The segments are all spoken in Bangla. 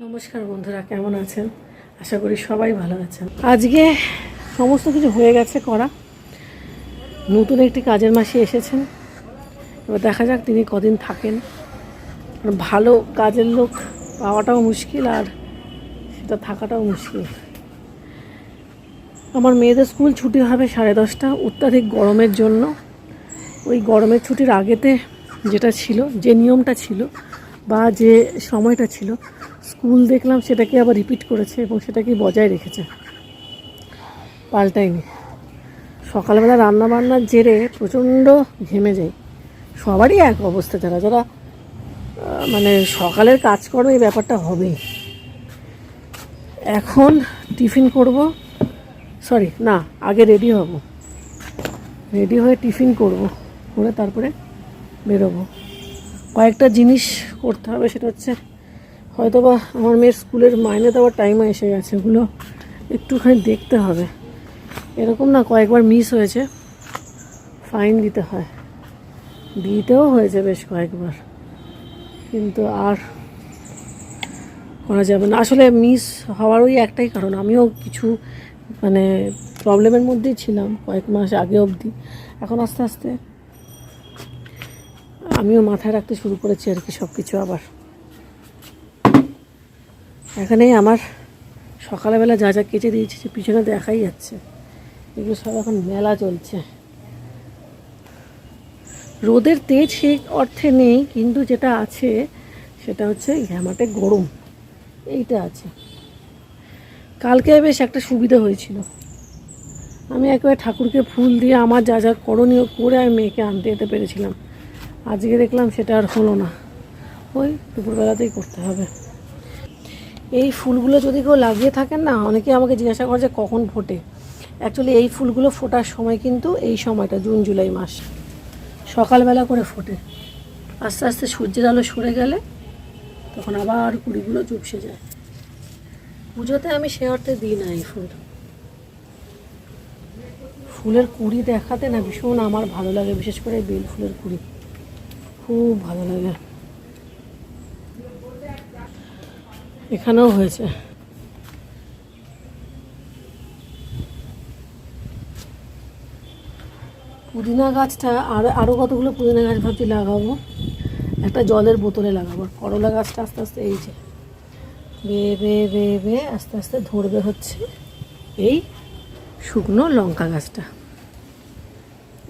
নমস্কার বন্ধুরা, কেমন আছেন? আশা করি সবাই ভালো আছেন। আজকে সমস্ত কিছু হয়ে গেছে করা। নতুন একটি কাজের মাসি এসেছেন। এবার দেখা যাক তিনি কদিন থাকেন। ভালো কাজের লোক পাওয়াটাও মুশকিল আর সেটা থাকাটাও মুশকিল। আমার মেয়েদের স্কুল ছুটি হবে সাড়ে দশটা, অত্যাধিক গরমের জন্য। ওই গরমের ছুটির আগেতে যেটা ছিল, যে নিয়মটা ছিল বা যে সময়টা ছিল স্কুল দেখলাম সেটাকে আবার রিপিট করেছে এবং সেটাকে বজায় রেখেছে। পাল্টায়নি। সকালবেলা রান্না বান্নার জেরে প্রচণ্ড ঘেমে যাই সবারই এক অবস্থা যারা যারা মানে সকালের কাজকর্মে এই ব্যাপারটা হবেই। এখন টিফিন করব। সরি, না, আগে রেডি হব। রেডি হয়ে টিফিন করব। করে তারপরে বেরোবো। কয়েকটা জিনিস করতে হবে, সেটা হচ্ছে হয়তো বা আমার মেয়ের স্কুলের মাইনে দেওয়ার টাইমও এসে গেছে, ওগুলো একটুখানি দেখতে হবে। এরকম না কয়েকবার মিস হয়েছে ফাইন দিতে হয়। দিতেও হয়েছে বেশ কয়েকবার, কিন্তু আর করা যাবে না। আসলে মিস হওয়ার ওই একটাই কারণ, আমিও কিছু মানে প্রবলেমের মধ্যেই ছিলাম কয়েক মাস আগে অবধি। এখন আস্তে আস্তে আমিও মাথায় রাখতে শুরু করেছি আর কি সব কিছু আবার। এখানেই আমার সকালবেলা যা যা কেটে দিয়েছি পিছনে দেখাই যাচ্ছে। এগুলো সব এখন মেলা চলছে। রোদের তেজ সেই অর্থে নেই, কিন্তু যেটা আছে সেটা হচ্ছে ঘ্যামাটে গরম। এইটা আছে। কালকে বেশ একটা সুবিধা হয়েছিল। আমি একবার ঠাকুরকে ফুল দিয়ে আমার যা যা করণীয় করে আমি মেয়েকে আনতে যেতে পেরেছিলাম। আজকে দেখলাম সেটা আর হলো না। ওই দুপুরবেলাতেই করতে হবে। এই ফুলগুলো যদি কেউ লাগিয়ে থাকেন না অনেকে আমাকে জিজ্ঞাসা করে যে কখন ফোটে। অ্যাকচুয়ালি এই ফুলগুলো ফোটার সময় কিন্তু এই সময়টা, জুন, জুলাই মাস, সকালবেলা করে ফোটে। আস্তে আস্তে সূর্যের আলো সরে গেলে তখন আবার কুড়িগুলো চুপসে যায়। পুজোতে আমি সে অর্থে দিই না এই ফুল। ফুলের কুড়ি দেখাতে না ভীষণ আমার ভালো লাগে, বিশেষ করে বেল ফুলের কুড়ি। খুব ভালো লাগে। এখানেও হয়েছে। পুদিনা গাছটা আর আরও কতগুলো পুদিনা গাছ ভাবছি লাগাবো? একটা জলের বোতলে লাগাবো। আর করলা গাছটা আস্তে আস্তে এই যে বেয়ে বেয়ে বেয়ে বেয়ে আস্তে আস্তে ধরবে হচ্ছে এই শুকনো লঙ্কা গাছটা।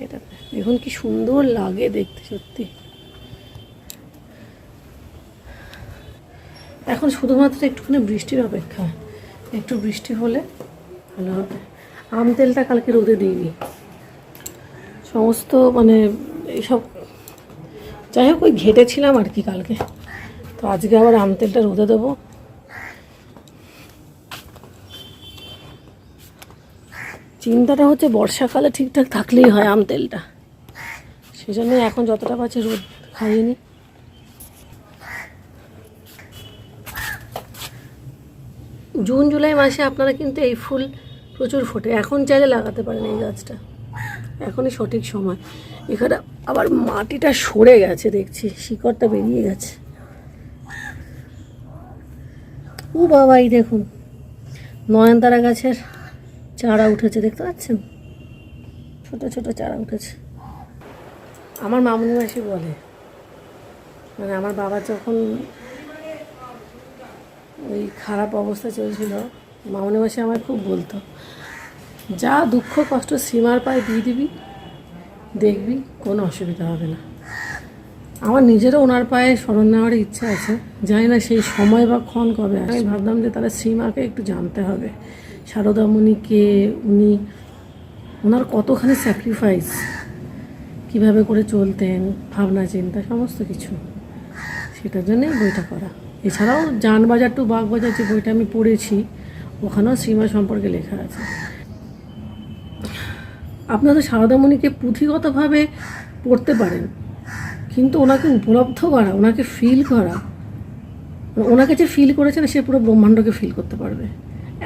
এটা দেখুন কি সুন্দর লাগে দেখতে সত্যি। এখন শুধুমাত্র একটুখানি বৃষ্টির অপেক্ষা। একটু বৃষ্টি হলে ভালো হবে। আম তেলটা কালকে রোদে দিইনি। সমস্ত মানে এইসব যাই হোক, ওই ঘেটেছিলাম আর কি কালকে। তো আজকে আবার আম তেলটা রোদে দেবো। চিন্তাটা হচ্ছে বর্ষাকালে ঠিকঠাক থাকলেই হয় আম তেলটা। সেই জন্য এখন যতটা পাচ্ছে রোদ খাইয়ে নিই জুন, জুলাই মাসে আপনারা কিন্তু এই ফুল প্রচুর ফোটে। এখন চাইলে লাগাতে পারেন এই গাছটা। এখনই সঠিক সময়। এখানে আবার মাটিটা সরে গেছে, দেখছি। শিকড়টা বেরিয়ে গেছে। ও বাবা এই দেখুন। নয়নতারা গাছের চারা উঠেছে, দেখতে পাচ্ছেন? ছোট ছোট চারা উঠেছে। আমার মামনি মাসি বলে মানে আমার বাবা যখন ওই খারাপ অবস্থা চলছিল। মামনি মাসি আমায় খুব বলতো, যা দুঃখ, কষ্ট, সীমার পায়ে দিয়ে দিবি, দেখবি কোনো অসুবিধা হবে না। আমার নিজেরও ওনার পায়ে স্মরণ নেওয়ার ইচ্ছা আছে, জানি না সেই সময় বা ক্ষণ কবে আমি ভাবলাম যে তাহলে সীমাকে একটু জানতে হবে। শারদামণি কে উনি, ওনার কতখানি স্যাক্রিফাইস কীভাবে করে চলতেন? ভাবনা, চিন্তা, সমস্ত কিছু। সেটার জন্যই বইটা করা এছাড়াও জানবাজার টু বাগবাজার যে বইটা আমি পড়েছি, ওখানেও সীমা সম্পর্কে লেখা আছে। আপনারা সারদামণিকে পুঁথিগতভাবে পড়তে পারেন, কিন্তু ওনাকে উপলব্ধ করা, ওনাকে ফিল করা, ওনাকে যে ফিল করেছেন সে পুরো ব্রহ্মাণ্ডকে ফিল করতে পারবে।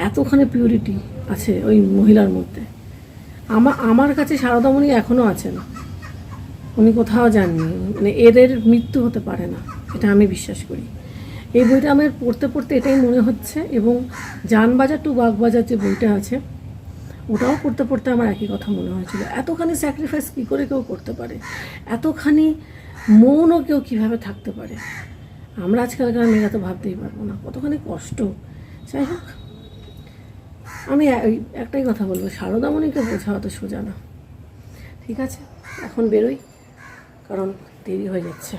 এতখানি পিউরিটি আছে ওই মহিলার মধ্যে। আমার আমার কাছে সারদামণি এখনও আছেন। উনি কোথাও যাননি মানে এদের মৃত্যু হতে পারে না, এটা আমি বিশ্বাস করি। এই বইটা আমার পড়তে পড়তে এটাই মনে হচ্ছে এবং যানবাজার টু বাগবাজার যে বইটা আছে, ওটাও পড়তে পড়তে আমার একই কথা মনে হয়েছিল। এতখানি স্যাক্রিফাইস কী করে কেউ করতে পারে? এতখানি মৌনও কেউ কীভাবে থাকতে পারে? আমরা আজকালকার মেয়েরা তো ভাবতেই পারব না, কতখানি কষ্ট। যাই হোক, আমি একটাই কথা বলব, শারদামণিকে বোঝা অত সোজা না। ঠিক আছে, এখন বেরোই, কারণ দেরি হয়ে যাচ্ছে।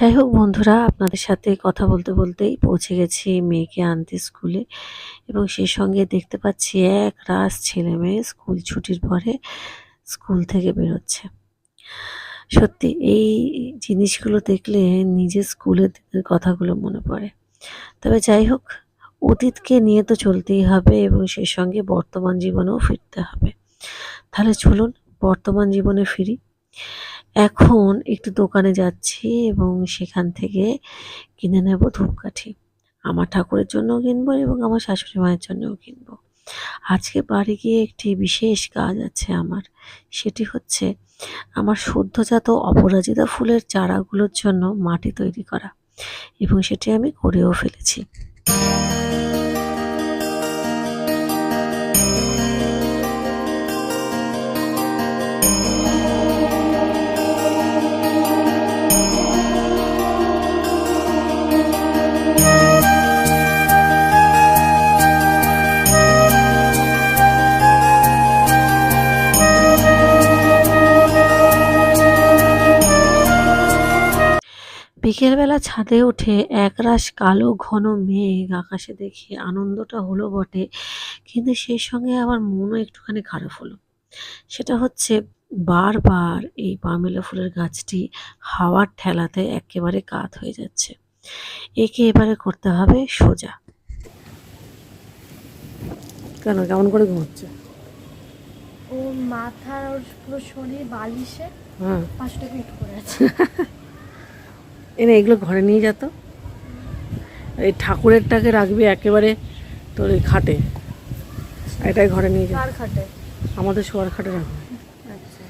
যাই হোক বন্ধুরা, আপনাদের সাথে কথা বলতে বলতেই পৌঁছে গেছি মেয়েকে আনতে স্কুলে এবং সেই সঙ্গে দেখতে পাচ্ছি এক রাস ছেলে মেয়ে স্কুল ছুটির পরে স্কুল থেকে বেরোচ্ছে। সত্যি, এই জিনিসগুলো দেখলে নিজের স্কুলের দিনের কথাগুলো মনে পড়ে। তবে যাই হোক, অতীতকে নিয়ে তো চলতেই হবে এবং সেই সঙ্গে বর্তমান জীবনেও ফিরতে হবে। তাহলে চলুন বর্তমান জীবনে ফিরি। এখন একটু দোকানে যাচ্ছি এবং সেখান থেকে কিনে নেব ধূপকাঠি। আমার ঠাকুরের জন্যও কিনবো এবং আমার শাশুড়ি মায়ের জন্যও কিনবো। আজকে বাড়ি গিয়ে একটি বিশেষ কাজ আছে আমার। সেটি হচ্ছে আমার সদ্যজাত অপরাজিতা ফুলের চারাগুলোর জন্য মাটি তৈরি করা এবং সেটি আমি করেও ফেলেছি। বিকেলবেলা ছাদে উঠে একরাশ কালো ঘন মেঘ আকাশে দেখে আনন্দটা হলো বটে কিন্তু সেই সঙ্গে আমার মনও একটুখানি খারাপ হলো। সেটা হচ্ছে বারবার এই পামেলা ফুলের গাছটি হাওয়ার ঠেলাতে একেবারে কাত হয়ে যাচ্ছে। একে এবারে করতে হবে সোজা। কেন কেমন করে ঘুমোচ্ছে? ও মাথার পুরো শরীর বালিশে হ্যাঁ। পাঁচটা ফিট করে আছে। এনে এগুলো ঘরে নিয়ে যেত এই ঠাকুরেরটাকে রাখবি একেবারে তোর এই খাটে। এটাই ঘরে নিয়ে যা। খাটে? আমাদের শোয়ার খাটে রাখবি। আচ্ছা।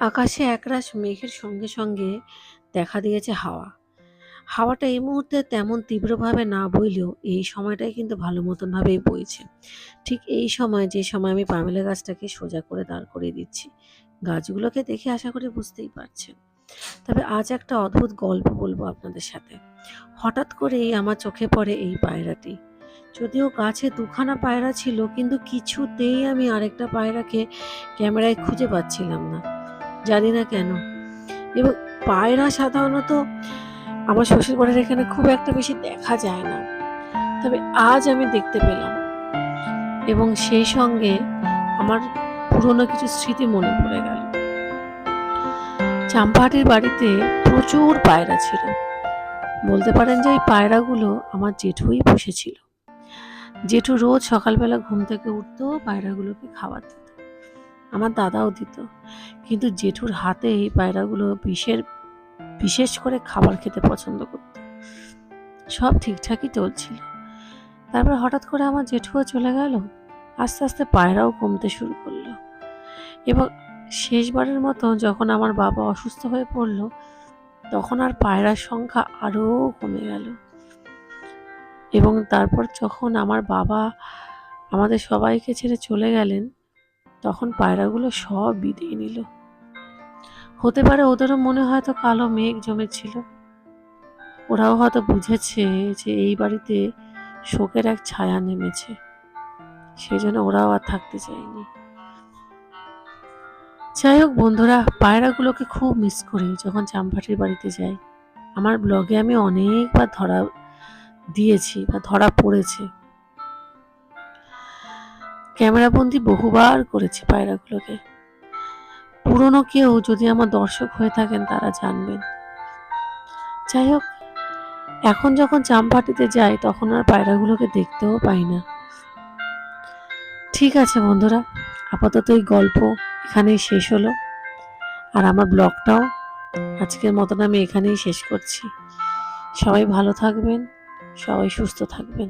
আকাশে একরাশ মেঘের সঙ্গে সঙ্গে দেখা দিয়েছে হাওয়া। হাওয়াটা এই মুহূর্তে তেমন তীব্রভাবে না বইলেও এই সময়টাই কিন্তু ভালো মতনভাবেই বইছে। ঠিক এই সময় যে সময় আমি পামেলা গাছটাকে সোজা করে দাঁড় করিয়ে দিচ্ছি। গাছগুলোকে দেখে আশা করি বুঝতেই পারছেন। তবে আজ একটা অদ্ভুত গল্প বলব আপনাদের সাথে। হঠাৎ করেই আমার চোখে পড়ে এই পায়রাটি। যদিও গাছে দুখানা পায়রা ছিল, কিন্তু কিছুতেই আমি আরেকটা পায়রাকে ক্যামেরায় খুঁজে পাচ্ছিলাম না। জানি না কেন। এবং পায়রা সাধারণত আমার শ্বশুর বাড়ির এখানে খুব একটা বেশি দেখা যায় না। তবে আজ আমি দেখতে পেলাম। এবং সেই সঙ্গে আমার পুরনো কিছু স্মৃতি মনে পড়ে গেল। চাম্পাহাটির বাড়িতে প্রচুর পায়রা ছিল। বলতে পারেন যে এই পায়রাগুলো আমার জেঠুই পুষেছিল। জেঠু রোজ সকালবেলা ঘুম থেকে উঠতো, পায়রাগুলোকে খাবার দিত। আমার দাদাও দিত। কিন্তু জেঠুর হাতে এই পায়রাগুলো বিষের বিশেষ করে খাবার খেতে পছন্দ করত। সব ঠিকঠাকই চলছিল। তারপর হঠাৎ করে আমার জেঠুও চলে গেল। আস্তে আস্তে পায়রাও কমতে শুরু করল। এবং শেষবারের মতো যখন আমার বাবা অসুস্থ হয়ে পড়ল, তখন আর পায়রার সংখ্যা আরও কমে গেল। এবং তারপর যখন আমার বাবা আমাদের সবাইকে ছেড়ে চলে গেলেন, তখন পায়রাগুলো সব বিদায় নিল। হতে পারে ওদেরও মনে হয়তো কালো মেঘ জমেছিল। ওরাও হয়তো বুঝেছে যে এই বাড়িতে শোকের এক ছায়া নেমেছে। সেই জন্য ওরাও আর থাকতে চায়নি। যাই হোক বন্ধুরা, পায়রাগুলোকে খুব মিস করি যখন চাম্পাটির বাড়িতে যাই। আমার ব্লগে আমি অনেকবার ধরা দিয়েছি বা ধরা পড়েছে। ক্যামেরাবন্দি বহুবার করেছি পায়রাগুলোকে। পুরনো কেউ যদি আমার দর্শক হয়ে থাকেন, তারা জানবেন। যাই হোক, এখন যখন চাম্পাটিতে যাই, তখন আর পায়রাগুলোকে দেখতেও পাই না। ঠিক আছে বন্ধুরা, আপাতত এই গল্প এখানেই শেষ হলো। আর আমার ব্লগটাও আজকের মতন আমি এখানেই শেষ করছি। সবাই ভালো থাকবেন, সবাই সুস্থ থাকবেন।